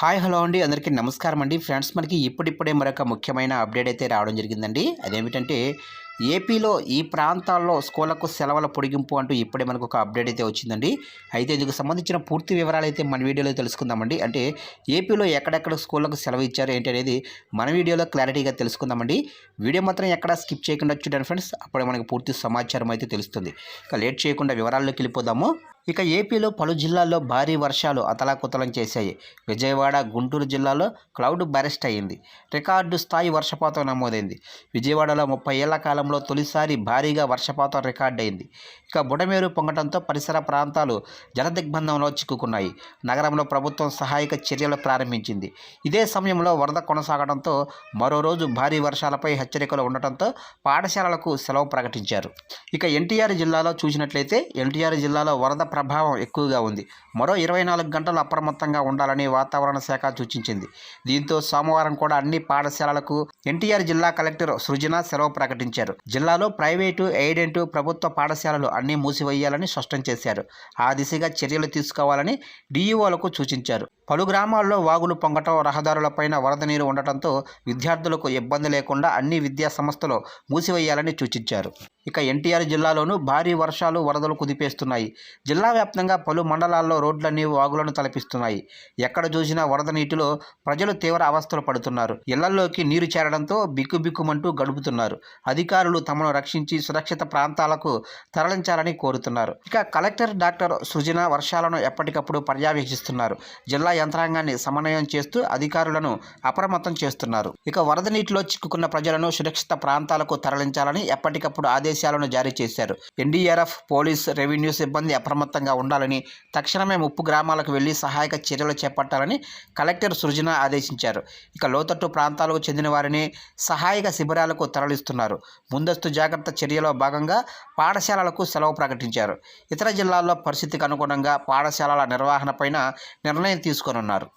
Hi hello అండి. అందరికీ నమస్కారం అండి. ఫ్రెండ్స్ మనకి ఇప్పుడిప్పుడే మరొక ముఖ్యమైన అప్డేట్ అయితే రావడం జరిగిందండి. అదేమిటంటే ఏపీలో ఈ ప్రాంతాల్లో స్కూళ్ళకు సెలవుల పొడిగింపు అంటూ ఇప్పుడే మనకు ఒక అప్డేట్ అయితే వచ్చిందండి. అయితే ఇందుకు సంబంధించిన పూర్తి వివరాలు అయితే మన వీడియోలో తెలుసుకుందామండి. అంటే ఏపీలో ఎక్కడెక్కడ స్కూళ్ళకు సెలవు ఇచ్చారు ఏంటి అనేది మన వీడియోలో క్లారిటీగా తెలుసుకుందామండి. వీడియో మాత్రం ఎక్కడ స్కిప్ చేయకుండా చూడండి ఫ్రెండ్స్. అప్పుడే మనకు పూర్తి సమాచారం అయితే తెలుస్తుంది. ఇక లేట్ చేయకుండా వివరాల్లోకి వెళ్ళిపోదాము. ఇక ఏపీలో పలు జిల్లాల్లో భారీ వర్షాలు అతలాకుతలం చేశాయి. విజయవాడ గుంటూరు జిల్లాలో క్లౌడ్ బరెస్ట్ అయింది రికార్డు స్థాయి వర్షపాతం నమోదైంది. విజయవాడలో ముప్పై ఏళ్ళ కాలంలో తొలిసారి భారీగా వర్షపాతం రికార్డ్ అయింది ఇక బుడమేరు పొంగటంతో పరిసర ప్రాంతాలు జలదిగ్బంధంలో చిక్కుకున్నాయి. నగరంలో ప్రభుత్వం సహాయక చర్యలు ప్రారంభించింది. ఇదే సమయంలో వరద కొనసాగడంతో మరో రోజు భారీ వర్షాలపై హెచ్చరికలు ఉండటంతో పాఠశాలలకు సెలవు ప్రకటించారు. ఇక ఎన్టీఆర్ జిల్లాలో చూసినట్లయితే ఎన్టీఆర్ జిల్లాలో వరద ప్రభావం ఎక్కువగా ఉంది. మరో ఇరవై నాలుగు గంటలు అప్రమత్తంగా ఉండాలని వాతావరణ శాఖ సూచించింది. దీంతో సోమవారం కూడా అన్ని పాఠశాలలకు ఎన్టీఆర్ జిల్లా కలెక్టర్ సృజన సెలవు ప్రకటించారు. జిల్లాలో ప్రైవేటు ఎయిడెంటు ప్రభుత్వ పాఠశాలలు అన్నీ మూసివేయాలని స్పష్టం చేశారు. ఆ దిశగా చర్యలు తీసుకోవాలని డీఈఓలకు సూచించారు. పలు గ్రామాల్లో వాగులు పొంగటం రహదారులపైన వరద నీరు ఉండటంతో విద్యార్థులకు ఇబ్బంది లేకుండా అన్ని విద్యా సంస్థలు మూసివేయాలని సూచించారు. ఇక ఎన్టీఆర్ జిల్లాలోనూ భారీ వర్షాలు వరదలు కుదిపేస్తున్నాయి. జిల్లా జిల్లా వ్యాప్తంగా పలు మండలాల్లో రోడ్లన్నీ వాగులను తలపిస్తున్నాయి. ఎక్కడ చూసినా వరద నీటిలో ప్రజలు తీవ్ర అవస్థలు పడుతున్నారు. ఇళ్ళలోకి నీరు చేరడంతో బిక్కుబిక్కుమంటూ గడుపుతున్నారు. అధికారులు తమను రక్షించి సురక్షిత ప్రాంతాలకు తరలించాలని కోరుతున్నారు. ఇక కలెక్టర్ డాక్టర్ సృజన వర్షాలను ఎప్పటికప్పుడు పర్యవేక్షిస్తున్నారు. జిల్లా యంత్రాంగాన్ని సమన్వయం చేస్తూ అధికారులను అప్రమత్తం చేస్తున్నారు. ఇక వరద నీటిలో చిక్కుకున్న ప్రజలను సురక్షిత ప్రాంతాలకు తరలించాలని ఎప్పటికప్పుడు ఆదేశాలను జారీ చేశారు. ఎన్డీఆర్ఎఫ్ పోలీస్ రెవెన్యూ సిబ్బంది అప్రమత్తంగా ఉండాలని తక్షణమే ముప్పు గ్రామాలకు వెళ్ళి సహాయక చర్యలు చేపట్టాలని కలెక్టర్ సృజన ఆదేశించారు. ఇక లోతట్టు ప్రాంతాలకు చెందిన వారిని సహాయక శిబిరాలకు తరలిస్తున్నారు. ముందస్తు జాగ్రత్త చర్యలో భాగంగా పాఠశాలలకు సెలవు ప్రకటించారు. ఇతర జిల్లాల్లో పరిస్థితికి అనుగుణంగా పాఠశాలల నిర్వహణపైన నిర్ణయం తీసుకోనున్నారు.